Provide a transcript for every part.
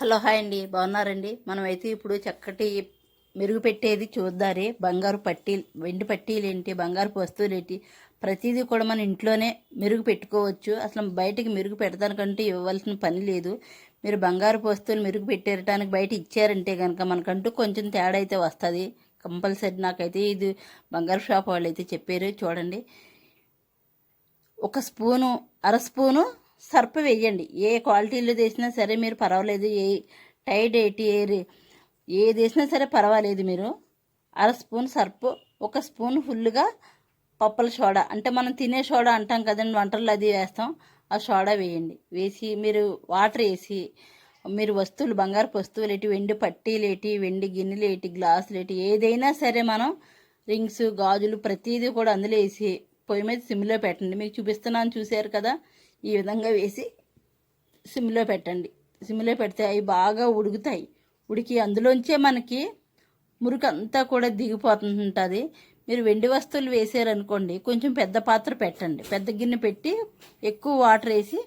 Hello hi అండి. బాగున్నారండి? మనమైతే ఇప్పుడు చక్కటి మెరుగు పెట్టేది చూద్దారే. బంగారు పట్టీ వెండి పట్టీలు ఏంటి బంగారు వస్తువులు ఏంటి ప్రతిదీ కూడా మన ఇంట్లోనే మెరుగు పెట్టుకోవచ్చు అసలు బయటకి మెరుగు పెడతానికంటే ఇవ్వవలసిన పని లేదు. మీరు బంగారు వస్తువులు మెరుగు పెట్టేయటానికి బయట ఇచ్చారంటే కనుక మనకంటూ కొంచెం తేడా అయితే వస్తుంది. కంపల్సరీ నాకైతే ఇది బంగారు షాప్ వాళ్ళు అయితే చెప్పారు. చూడండి. ఒక స్పూను అర స్పూను సర్ప్ వేయండి ఏ క్వాలిటీలో వేసినా సరే మీరు పర్వాలేదు. ఏ టైడ్ ఎయిటీ ఏ రే- ఏది వేసినా సరే పర్వాలేదు మీరు. అర స్పూన్ సర్పు ఒక స్పూన్ ఫుల్గా పప్పుల సోడా. అంటే మనం తినే సోడా అంటాం కదండి వంటల్లో అది వేస్తాం. ఆ సోడా వేయండి. వేసి మీరు వాటర్ వేసి మీరు వస్తువులు బంగారు వస్తువులు ఏంటి వెండి పట్టీలు ఏంటి వెండి గిన్నెలు ఏంటి గ్లాసులు ఏంటి ఏదైనా సరే మనం రింగ్స్ గాజులు ప్రతిదీ కూడా అందులో వేసి పొయ్యి మీద సిమ్లో పెట్టండి. మీకు చూపిస్తున్నాను చూశారు కదా? ఈ విధంగా వేసి సిమ్లో పెట్టండి. సిమ్లో పెడితే అవి బాగా ఉడుకుతాయి. ఉడికి అందులోంచే మనకి మురికి అంతా కూడా దిగిపోతుంటుంది మీరు వెండి వస్తువులు వేసారనుకోండి కొంచెం పెద్ద పాత్ర పెట్టండి. పెద్ద గిన్నె పెట్టి ఎక్కువ వాటర్ వేసి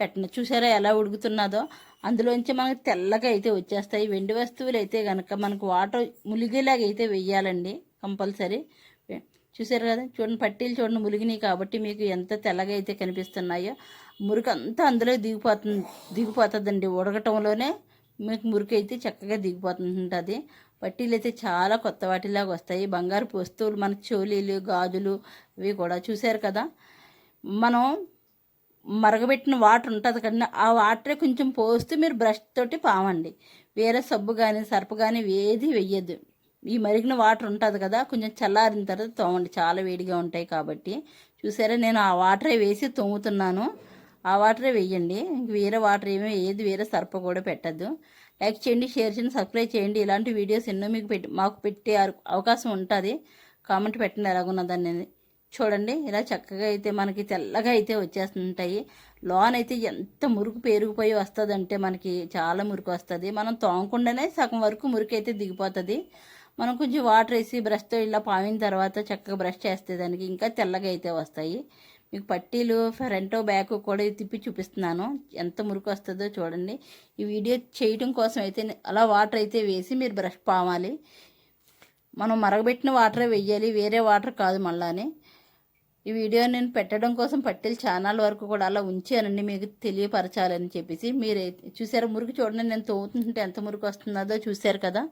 పెట్టండి. చూసారా ఎలా ఉడుకుతున్నదో? అందులోంచి మనకి తెల్లగా అయితే వచ్చేస్తాయి. వెండి వస్తువులు అయితే కనుక మనకు వాటర్ ములిగేలాగా అయితే వెయ్యాలండి కంపల్సరీ. చూసారు కదా? చూడండి పట్టీలు చూడండి ములిగినాయి కాబట్టి మీకు ఎంత తెల్లగా అయితే కనిపిస్తున్నాయో మురికి అంతా అందులో దిగిపోతుంది దిగిపోతుందండి. ఉడకటంలోనే మీకు మురికి అయితే చక్కగా దిగిపోతుంటుంది పట్టీలు అయితే చాలా కొత్త వాటిలాగా వస్తాయి. బంగారు వస్తువులు మన చోలీలు గాజులు ఇవి కూడా చూసారు కదా? మనం మరగబెట్టిన వాటర్ ఉంటుంది కదండి ఆ వాటరే కొంచెం పోస్తూ మీరు బ్రష్ తోటి పామండి వేరే సబ్బు కానీ సర్పు కానీ ఏది వెయ్యద్దు ఈ మరిగిన వాటర్ ఉంటుంది కదా కొంచెం చల్లారిన తర్వాత తోమండి. చాలా వేడిగా ఉంటాయి కాబట్టి. చూసారా నేను ఆ వాటరే వేసి తోముతున్నాను. ఆ వాటరే వేయండి. ఇంక వేరే వాటర్ ఏమీ వేయదు వేరే సర్ప కూడా పెట్టద్దు. లైక్ చేయండి షేర్ చేయండి సబ్స్క్రైబ్ చేయండి. ఇలాంటి వీడియోస్ ఎన్నో మీకు పెట్టి మాకు పెట్టే అవకాశం ఉంటుంది. కామెంట్ పెట్టండి ఎలాగున్నదని చూడండి ఇలా చక్కగా అయితే మనకి తెల్లగా అయితే వచ్చేస్తుంటాయి. లోన్ అయితే ఎంత మురుకు పేరుకుపోయి వస్తుందంటే మనకి చాలా మురికి వస్తుంది. మనం తోమకుండానే సగం వరకు మురికి అయితే దిగిపోతుంది. మనం కొంచెం వాటర్ వేసి బ్రష్తో ఇలా పామిన తర్వాత చక్కగా బ్రష్ చేస్తే దానికి ఇంకా తెల్లగా అయితే వస్తాయి. మీకు పట్టీలు ఫ్రంట్ బ్యాక్ కూడా తిప్పి చూపిస్తున్నాను. ఎంత మురికి వస్తుందో చూడండి. ఈ వీడియో చేయటం కోసం అయితే అలా వాటర్ అయితే వేసి మీరు బ్రష్ పామాలి మనం మరగబెట్టిన వాటరే వేయాలి. వేరే వాటర్ కాదు మళ్ళానే. ఈ వీడియో నేను పెట్టడం కోసం పట్టీలు ఛానల్ వరకు కూడా అలా ఉంచానండి. మీకు తెలియపరచాలని చెప్పేసి. మీరు చూసారు మురికి చూడండి. నేను తోగుతుంటే ఎంత మురికి వస్తున్నదో చూశారు కదా.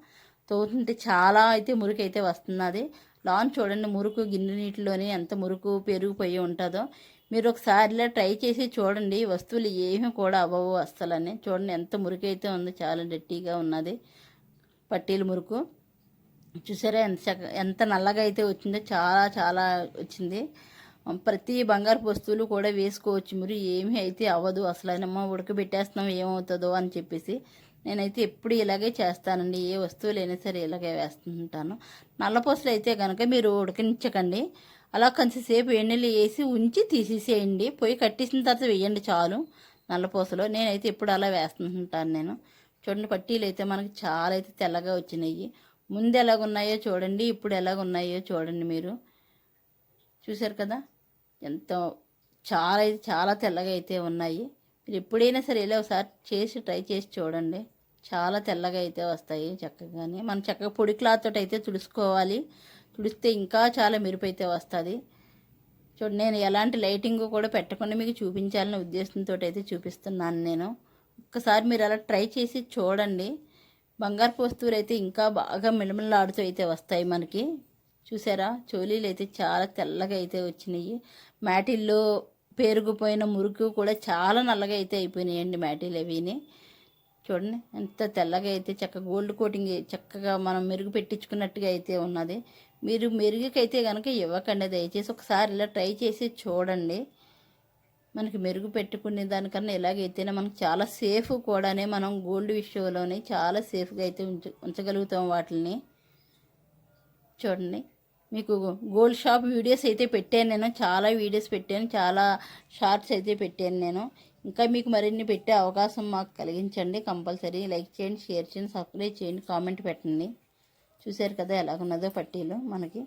తోగుతుంటే చాలా అయితే మురికి అయితే వస్తున్నది. లాన్ చూడండి మురుకు గిన్నె నీటిలోనే ఎంత మురుకు పెరిగిపోయి ఉంటుందో. మీరు ఒకసారి ఇలా ట్రై చేసి చూడండి. వస్తువులు ఏమీ కూడా అవ్వవు అస్సలని. చూడండి ఎంత మురికి అయితే ఉందో చాలా డట్టీగా ఉన్నది పట్టీల మురుకు. చూసారా ఎంత చక్క ఎంత నల్లగా అయితే వచ్చిందో చాలా చాలా వచ్చింది. ప్రతి బంగారు వస్తువులు కూడా వేసుకోవచ్చు. మీరు ఏమీ అయితే అవ్వదు. అసలైనమ్మా ఉడకబెట్టేస్తున్నాం ఏమవుతుందో అని చెప్పేసి. నేనైతే ఎప్పుడు ఇలాగే చేస్తానండి. ఏ వస్తువులైనా సరే ఇలాగే వేస్తుంటాను. నల్లపూసలు అయితే కనుక మీరు ఉడకనిచ్చకండి అలా కొంచెంసేపు ఎన్నెలు వేసి ఉంచి తీసేసేయండి. పొయ్యి కట్టేసిన తర్వాత వేయండి చాలు నల్లపూసలు నేనైతే ఎప్పుడు అలా వేస్తుంటాను నేను. చూడండి పట్టీలు అయితే మనకి చాలా అయితే తెల్లగా వచ్చినాయి. ముందు ఎలాగున్నాయో చూడండి. ఇప్పుడు ఎలాగున్నాయో చూడండి మీరు. చూశారు కదా? ఎంతో చాలా అయితే చాలా తెల్లగా అయితే ఉన్నాయి. మీరు ఎప్పుడైనా సరే ఇలా ఒకసారి చేసి ట్రై చేసి చూడండి. చాలా తెల్లగా అయితే వస్తాయి చక్కగానే. మనం చక్కగా పొడి క్లాత్ తోటి అయితే తుడుచుకోవాలి. తుడిస్తే ఇంకా చాలా మెరుపు అయితే వస్తుంది. చూడండి నేను ఎలాంటి లైటింగ్ కూడా పెట్టకుండా మీకు చూపించాలనే ఉద్దేశంతో అయితే చూపిస్తున్నాను నేను. ఒక్కసారి మీరు అలా ట్రై చేసి చూడండి. బంగారు వస్తువులు అయితే ఇంకా బాగా మిలమిలాడుతూ అయితే వస్తాయి మనకి. చూసారా? చోలీలు అయితే చాలా తెల్లగా అయితే వచ్చినాయి. మ్యాటిల్లో పేరుకుపోయిన మురుకు కూడా చాలా నల్లగా అయితే అయిపోయినాయండి మ్యాటీలు అవిని చూడండి ఎంత తెల్లగా అయితే చక్కగా గోల్డ్ కోటింగ్ చక్కగా మనం మెరుగు పెట్టించుకున్నట్టుగా అయితే ఉన్నది. మీరు మెరుగుకైతే కనుక ఇవ్వకండి దయచేసి ఒకసారి ఇలా ట్రై చేసి చూడండి. మనకి మెరుగు పెట్టుకునే దానికన్నా ఎలాగైతేనే మనకు చాలా సేఫ్ కూడానే మనం గోల్డ్ విషయంలోనే చాలా సేఫ్గా అయితే ఉంచ ఉంచగలుగుతాం వాటిని చూడండి. మీకు గోల్డ్ షాప్ వీడియోస్ అయితే పెట్టాను నేను చాలా వీడియోస్ పెట్టాను చాలా షార్ట్స్ అయితే పెట్టాను నేను. ఇంకా మీకు మరిన్ని పెట్టే అవకాశం మాకు కలిగించండి కంపల్సరీ లైక్ చేయండి షేర్ చేయండి సబ్స్క్రైబ్ చేయండి కామెంట్ పెట్టండి. చూశారు కదా ఎలాగున్నదో పట్టీలు మనకి.